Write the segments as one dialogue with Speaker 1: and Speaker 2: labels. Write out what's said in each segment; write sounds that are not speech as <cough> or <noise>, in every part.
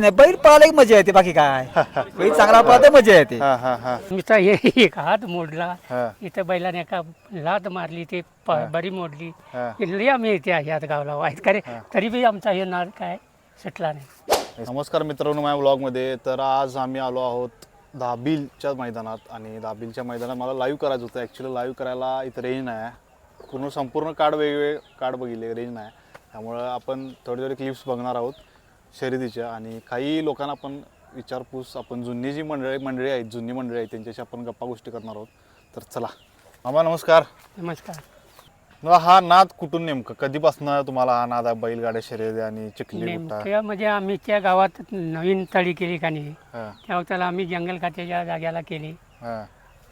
Speaker 1: नाही बैल पाहायला मजा येते बाकी काय? बैल चांगला पाहता मजा येते.
Speaker 2: हा हा हा.
Speaker 3: नुसता हे एक हात मोडला.
Speaker 2: हा.
Speaker 3: इथं बैलाने एका लात मारली ते प- बरी मोडली.
Speaker 2: हा.
Speaker 3: आम्ही इथे ह्यात गावला वाईट करे. तरी बी आमचा हे नाद काय सुटला नाही.
Speaker 2: नमस्कार मित्रांनो माझ्या ब्लॉगमध्ये तर आज आम्ही आलो आहोत दाबिलच्या मैदानात. आणि दाबिलच्या मैदानात मला लाईव्ह करायचं होतं. ॲक्च्युली लाईव्ह करायला इथं रेंज नाही आहे. पूर्ण संपूर्ण कार्ड वेगवेगळे कार्ड बघितले रेंज नाही त्यामुळं आपण थोडे थोडे क्लिप्स बघणार आहोत. शर्यतीच्या आणि काही लोकांना आपण विचारपूस आपण जुनी जी मंडळी मंडळी आहेत जुनी मंडळी आहेत त्यांच्याशी आपण गप्पा गोष्टी करणार आहोत. तर चला. मामा नमस्कार.
Speaker 3: नमस्कार.
Speaker 2: हा नाद कुठून नेमकं? कधीपासून तुम्हाला हा नाद आहे बैलगाड्या शर्यती आणि चिखली गुट्टा
Speaker 3: म्हणजे आम्ही त्या गावात नवीन तळी केली का नाही
Speaker 2: हा.
Speaker 3: तेव्हा त्याला आम्ही जंगल खात्याच्या जाग्याला केली.
Speaker 2: हा.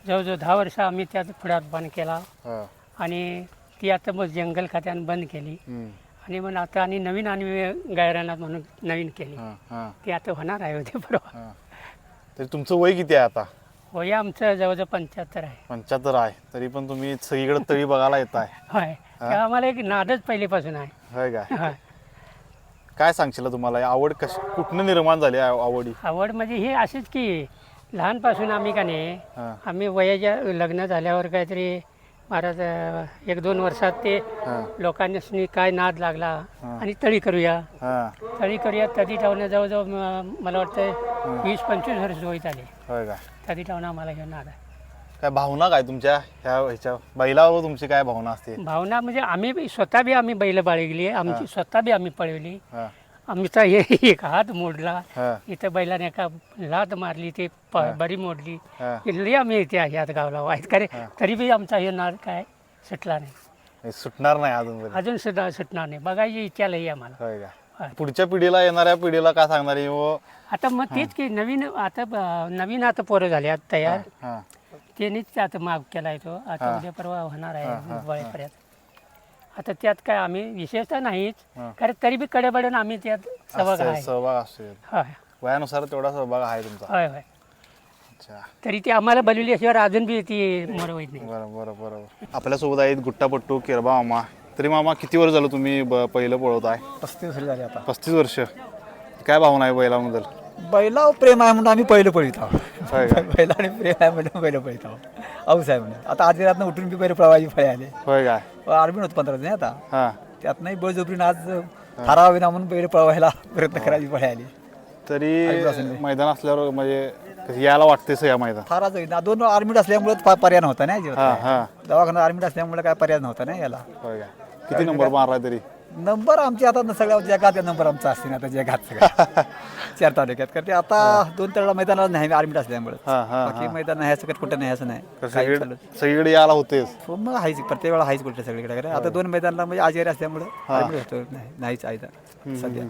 Speaker 3: जवळजवळ दहा वर्ष आम्ही त्यात पुढ्यात बंद केला.
Speaker 2: हा.
Speaker 3: आणि ती आता मग जंगल खात्यानं बंद केली.
Speaker 2: हम्म.
Speaker 3: आणि मग आता आणि नवीन आणि गायरानात म्हणून नवीन केली.
Speaker 2: हा, हा,
Speaker 3: ती आता होणार आहे उद्या परवा.
Speaker 2: हा. तरी तुमचं वय किती आहे आता?
Speaker 3: वय आमचं जवळजवळ पंच्याहत्तर आहे.
Speaker 2: पंच्याहत्तर आहे. तरी पण तुम्ही सगळीकडे तळी बघायला येत आहे
Speaker 3: होय आम्हाला एक नादच पहिलेपासून आहे.
Speaker 2: होय काय
Speaker 3: होय.
Speaker 2: काय सांगशील तुम्हाला? ही आवड कशी कुठनं निर्माण झाली आवडी?
Speaker 3: आवड म्हणजे हे असेच की लहानपासून आम्ही का नाही
Speaker 2: हा,
Speaker 3: आम्ही वयाच्या लग्न झाल्यावर काहीतरी महाराज अं, एक दोन वर्षात ते लोकांनी काय नाद लागला. आणि तळी करूया.
Speaker 2: हा.
Speaker 3: तळी करूया तदी टावणं जवळजवळ म- मला वाटतं वीस पंचवीस वर्ष होईत आले.
Speaker 2: होय
Speaker 3: टावणं आम्हाला घेऊन नाद आहे
Speaker 2: काय भावना काय तुमच्या? ह्या ह्याच्या बैलावर तुमची काय भावना असते?
Speaker 3: भावना म्हणजे आम्ही बी- स्वतः बी आम्ही बैल बाळगली. आमची स्वतः बी आम्ही पळवली.
Speaker 2: हा,
Speaker 3: आमचा हे एक हात मोडला.
Speaker 2: हा,
Speaker 3: इथं बैलाने एका लात मारली ते प- बरी मोडली.
Speaker 2: हा.
Speaker 3: लई आम्ही इथे ह्यात गावला वाईट. करे तरी बी आमचा हे नाद काय सुटला नाही.
Speaker 2: हे सुटणार नाही अजून तरी.
Speaker 3: अजून सुद्धा सुटणार नाही. बघायची इच्छा लई आम्हाला.
Speaker 2: होय काय
Speaker 3: होय.
Speaker 2: पुढच्या पिढीला येणाऱ्या पिढीला काय सांगणार आहे? हो.
Speaker 3: आता मग तेच की नवीन आता ब- नवीन आता पोरं झाले आता तयार.
Speaker 2: हा.
Speaker 3: त्यांनीच आता माग केला आहे तो. आता उद्या परवा होणार आहे दिवाळीपर्यंत. आता त्यात काय आम्ही विशेषतः नाहीच.
Speaker 2: हा.
Speaker 3: कारण तरी बी कडेबडून आम्ही त्यात सहभाग आहे.
Speaker 2: सहभाग असतो
Speaker 3: होय
Speaker 2: वयानुसार तेवढा सहभाग आहे तुमचा.
Speaker 3: होय होय.
Speaker 2: अच्छा.
Speaker 3: तरी ती आम्हाला बनवली असल्यावर अजून बी ती मरवत नाही.
Speaker 2: बरं बरं बरोबर आपल्यासोबत आहेत गुट्टापट्टू किरबा मामा. तरी मामा किती वर्ष झालं तुम्ही ब- पहिलं पळवत आहे
Speaker 1: पस्तीस वर्ष झाले आता.
Speaker 2: पस्तीस वर्ष. काय भावना आहे बैलाबद्दल?
Speaker 1: बैला प्रेम आहे म्हणून आम्ही पहिलं पळीत आहोत.
Speaker 2: होय का?
Speaker 1: बैला आणि प्रेम आहे म्हणून पहिलं पळीत आहोत. औस आहे म्हणून. आता आधी रातनं उठून बी पहिले पळवायची फळे आले.
Speaker 2: होय काय
Speaker 1: आर्मी होतं पंधरा नाही आता.
Speaker 2: हां.
Speaker 1: त्यातनंही बळजोपरीनं आज ठराव ना म्हणून पहिले पळवायला प्रयत्न करायची फळे आली.
Speaker 2: तरी. मैदान असल्यावर म्हणजे कसं यायला वाटतेच या मैदान?
Speaker 1: फाराच होईल. ना दोन आर्मीट असल्यामुळे पर्याय नव्हता ना
Speaker 2: हां. हां.
Speaker 1: दवाखाना आर्मीट असल्यामुळे काय पर्याय नव्हता ना याला.
Speaker 2: होय काय किती नंबर मारलाय तरी?
Speaker 1: नंबर आमचे आता सगळ्या जगात नंबर आमचा असते ना आता जगात सगळ्या. <laughs> चार तालुक्यात. कारण ते आता दोन तळा मैदानाला नाही आर्मीट असल्यामुळे.
Speaker 2: हां हां
Speaker 1: बाकी मैदान आहे सकट कुठं नाही असं नाही. काही
Speaker 2: सगळीकडे
Speaker 1: चालत.
Speaker 2: सगळीकडे यायला होतेच.
Speaker 1: हो, मग आहेच प्रत्येक वेळा आहेच कुठे सगळीकडे. कारण आता दोन मैदानाला म्हणजे आजारी असल्यामुळे आर्मीट होतो नाही नाहीच आहे आता सध्या.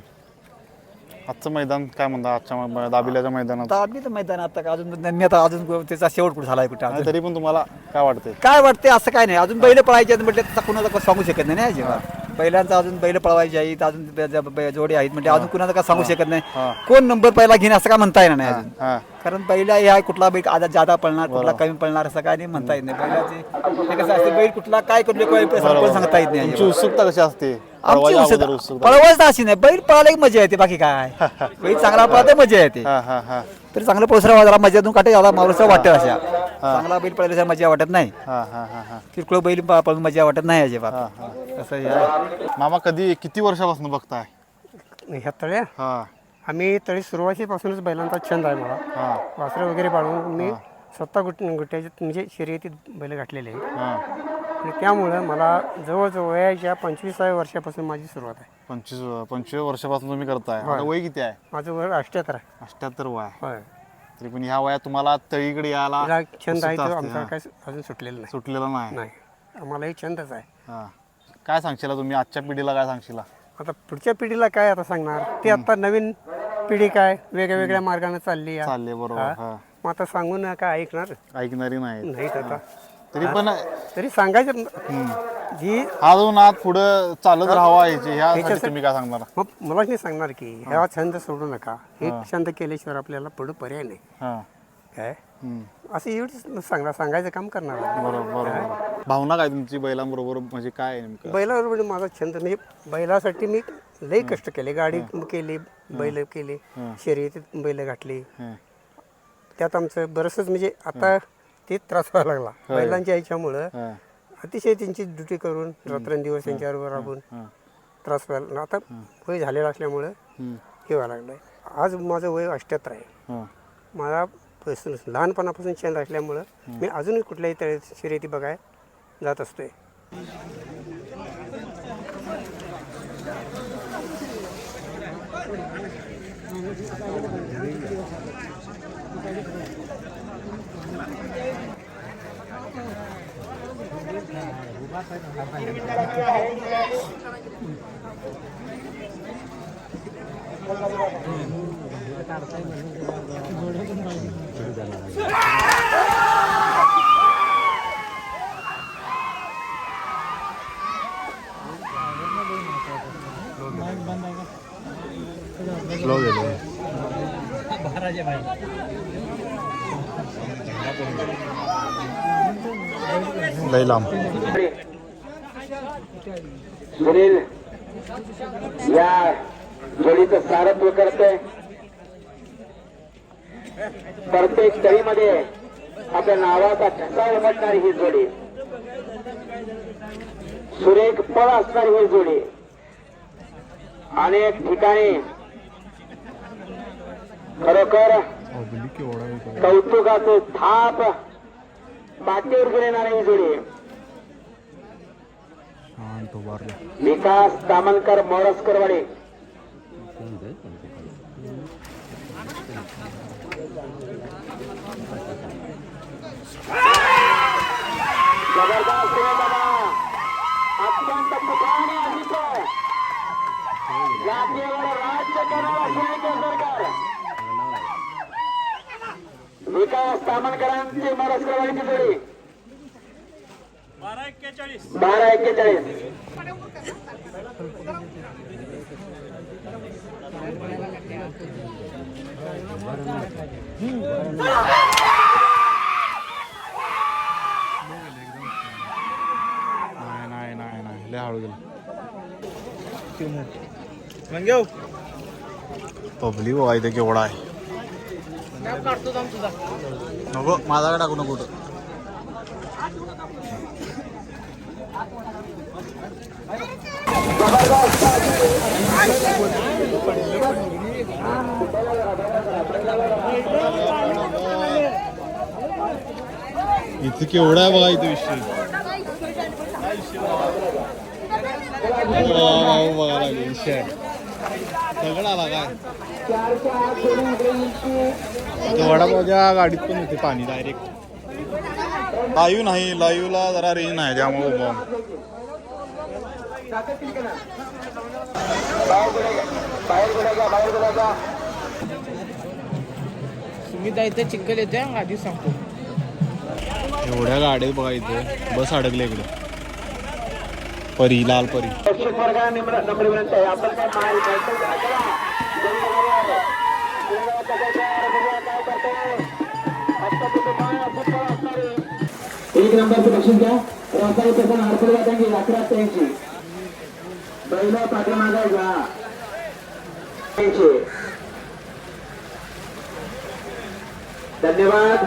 Speaker 2: आजचं मैदान काय म्हणता आजच्या मै- दाबिल्याच्या मैदानात
Speaker 1: आता तर मैदान आता का अजून मी आता अजून त्याचा शेवट कुठे झालाय कुठे
Speaker 2: तरी पण तुम्हाला काय वाटतंय?
Speaker 1: काय वाटते असं काय नाही. अजून बैल पळायचे आहेत म्हटलं तर कुणाला काही सांगू शकत नाही ना अजिबात. बैलांचं अजून बैल पळवायचे आहेत अजून ब- ज- ब- जोडी आहेत. म्हणजे अजून कुणाला काय सांगू शकत नाही.
Speaker 2: हां.
Speaker 1: कोण नंबर पहिला घेणे असं काय म्हणता येणार नाही अजून?
Speaker 2: हां.
Speaker 1: कारण बैला या कुठला बैल आता जादा पळणार कुठला कमी पळणार असं काय नाही म्हणता येत नाही. बैलाचे ते कसं असते बैल कुठला काय कोण सांगता येत नाही.
Speaker 2: तुमची
Speaker 1: अजिबात.
Speaker 2: उत्सुकता कशी असते?
Speaker 1: आमची
Speaker 2: पळवायच्या
Speaker 1: उत्सुकता
Speaker 2: अगोदर उत्सुकता.
Speaker 1: पळवायचं अशी नाही. बैल पळायला मजा येते बाकी काय? <laughs> बैल चांगला पळायला मजा येते.
Speaker 2: हां हां हां.
Speaker 1: तरी चांगलं पोसरा जरा मजातून काटे याला मारूसा वाटत अशा. चांगला बैल पळायला मजा वाटत नाही.
Speaker 2: हां हां हां हां.
Speaker 1: किरकोळ बैल प- पळून मजा वाटत नाही अजिबात.
Speaker 2: हां हां.
Speaker 1: हे आहे.
Speaker 2: मामा कधी किती वर्षापासून बघताय?
Speaker 3: ह्या तळ्या?
Speaker 2: हां.
Speaker 3: आम्ही तळी सुरुवातीपासूनच बैलांचा छंद आहे मला.
Speaker 2: हां.
Speaker 3: वासरं वगैरे पाळून मी स्वतः गुट गुट्याचे म्हणजे शर्यतीत बैल गाठलेले आहे
Speaker 2: हां.
Speaker 3: आणि त्यामुळं मला जवळजवळ वयाच्या पंचवीसाव्या वर्षापासून माझी सुरुवात आहे.
Speaker 2: पंचवीस पंचवीस वर्षापासून तुम्ही करताय. आता वय किती आहे?
Speaker 3: माझं वय अष्ट्याहत्तर आहे.
Speaker 2: अष्ट्याहत्तर वय आहे.
Speaker 3: होय.
Speaker 2: तरी पण ह्या वयात तुम्हाला तळीकडे यायला
Speaker 3: छंद आहे
Speaker 2: उत्सुकता असते,
Speaker 3: आमचा
Speaker 2: हां.
Speaker 3: काय अजून सुटलेला नाही.
Speaker 2: सुटलेला नाही.
Speaker 3: नाही. आम्हालाही छंदच आहे.
Speaker 2: हां. काय सांगशील तुम्ही आजच्या पिढीला काय सांगशील?
Speaker 3: आता पुढच्या पिढीला काय आता सांगणार? ते आता नवीन पिढी काय? वेगळ्या वेगळ्या मार्गाने चालली आहे.
Speaker 2: चालले बरोबर.
Speaker 3: हां.
Speaker 2: हां.
Speaker 3: मग आता सांगून काय ऐकणार?
Speaker 2: ऐकणारी नाही
Speaker 3: नाहीत आता.
Speaker 2: तरी पण
Speaker 3: तरी सांगायचं जी
Speaker 2: हा जो नाद पुढं चालत राहावा याची ह्यासाठी तुम्ही काय सांगणार?
Speaker 3: मग मला नाही सांगणार की ह्या छंद सोडू नका. हे छंद केल्याशिवाय आपल्याला पुढे पर्याय नाही.
Speaker 2: हां.
Speaker 3: काय?
Speaker 2: हम्म.
Speaker 3: असं एवढंच सांगणार सांगायचं काम करणार.
Speaker 2: बरोबर बरोबर. भावना काय तुमची बैलांबरोबर म्हणजे काय आहे नेमकं?
Speaker 3: माझा छंद मी बैलासाठी मी
Speaker 4: लई कष्ट केले. गाडी केली बैल केली शर्यतीत बैल घातली.
Speaker 2: हं.
Speaker 4: त्यात आमचं बरंचसं म्हणजे आता ते त्रास व्हायला लागला. बैलांच्या ह्याच्यामुळं. अतिशय त्यांची ड्युटी करून रात्रंदिवस त्यांच्याबरोबर राबून त्रास व्हायला आता वय झालेलं असल्यामुळं
Speaker 2: हं.
Speaker 4: व्हायला लागलं आज माझं वय अष्ट्याहत्तर आहे. मला पासून लहानपणापासून छंद असल्यामुळं मी अजूनही कुठल्याही तऱ्हे शर्यती बघाय जात असतोय.
Speaker 2: Vlog आहे तो. लांब.
Speaker 5: सुनील या जोडीचं सारत्व करते प्रत्येक तळीमध्ये आपल्या नावाचा ठसा उमटणारी ही जोडी. सुरेख पळ असणारी ही जोडी. अनेक ठिकाणी खरोखर कौतुकाचे थाप पाठीवर घेऊन येणारी ही जोडी. विकास दामनकर मोरसकरवाडी जबरदस्त अत्यंत तुफानी अतिशय जातीवर राज्य करणारा सुनील सरकार विकास दामनकरांची मोरसकरवाडीची जोडी. बारा एक्केचाळीस.
Speaker 2: नाही नाही नाही नाही. लय हळू गेला. पब्लिक बघा इथे केवढा आहे. नको माझ्याकडे टाकू नको कुठं इथे केवढा आहे बघा इथे विषय बघा लागले विषय दगड आला काय वडापावच्या गाडीत पण येते पाणी डायरेक्ट लाईव्ह नाही लाईव्हला जरा रेंज नाही त्यामुळे
Speaker 6: तुम्ही जायचं चिखल येते आधीच सांगतो.
Speaker 2: एवढ्या गाड्या बघा इथे. बस अडकले इकडे. परी लाल परी.
Speaker 5: एक नंबरचं बक्षीस घ्या. रासाई पण हरपडे जातांची अकरा त्यांची पहिला पाठीमागा घ्या धन्यवाद.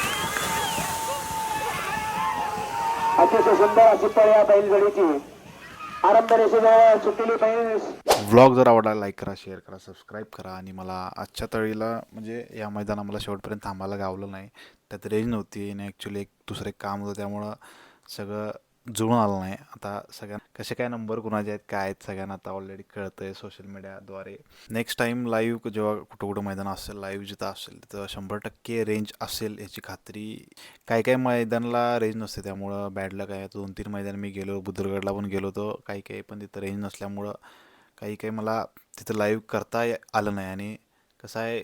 Speaker 5: अतिशय सुंदर अशी पळ या बैलगाडीची आरंभ सुटलेली बैल.
Speaker 2: व्लॉग जर आवडला लाईक करा शेअर करा सबस्क्राईब करा. आणि मला आजच्या तळीला म्हणजे या मैदाना मला शेवटपर्यंत थांबायला गावलं नाही. त्यात रेंज नव्हती आणि ॲक्च्युली एक दुसरं एक काम होतं त्यामुळं सगळं जुळून आलं नाही. आता सगळ्या कसे काय नंबर कुणाचे आहेत काय आहेत सगळ्यांना आता ऑलरेडी कळतं आहे सोशल मीडियाद्वारे नेक्स्ट टाईम लाईव्ह जेव्हा कुठं कुठं मैदान असेल लाईव्ह जिथं असेल तिथं शंभर टक्के रेंज असेल याची खात्री. काही काही मैदानाला रेंज नसते त्यामुळं बॅडला काय दोन तीन मैदान मी गेलो बुद्रगडला पण गेलो होतो. काही काही पण तिथं रेंज नसल्यामुळं काही काही मला तिथं लाईव्ह करता आलं नाही. आणि कसं आहे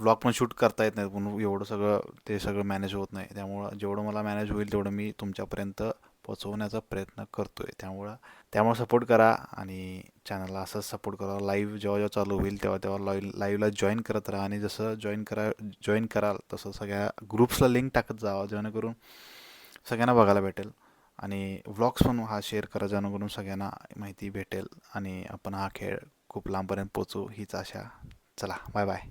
Speaker 2: व्लॉग पण शूट करता येत नाही पण एवढं सगळं ते सगळं मॅनेज होत नाही. त्यामुळं जेवढं मला मॅनेज होईल तेवढं मी तुमच्यापर्यंत पोचवण्याचा प्रयत्न करतो आहे त्यामुळं त्यामुळं सपोर्ट करा आणि चॅनलला असंच सपोर्ट करा. लाईव्ह जेव्हा जेव्हा चालू होईल तेव्हा तेव्हा लाईव्ह लाईव्हला जॉईन करत राहा आणि जसं जॉईन करा जॉईन कराल तसं सगळ्या ग्रुप्सला लिंक टाकत जावा जेणेकरून सगळ्यांना बघायला भेटेल. आणि व्लॉग्स पण हा शेअर करा जेणेकरून सगळ्यांना माहिती भेटेल आणि आपण हा खेळ खूप लांबपर्यंत पोचू हीच आशा. चला बाय बाय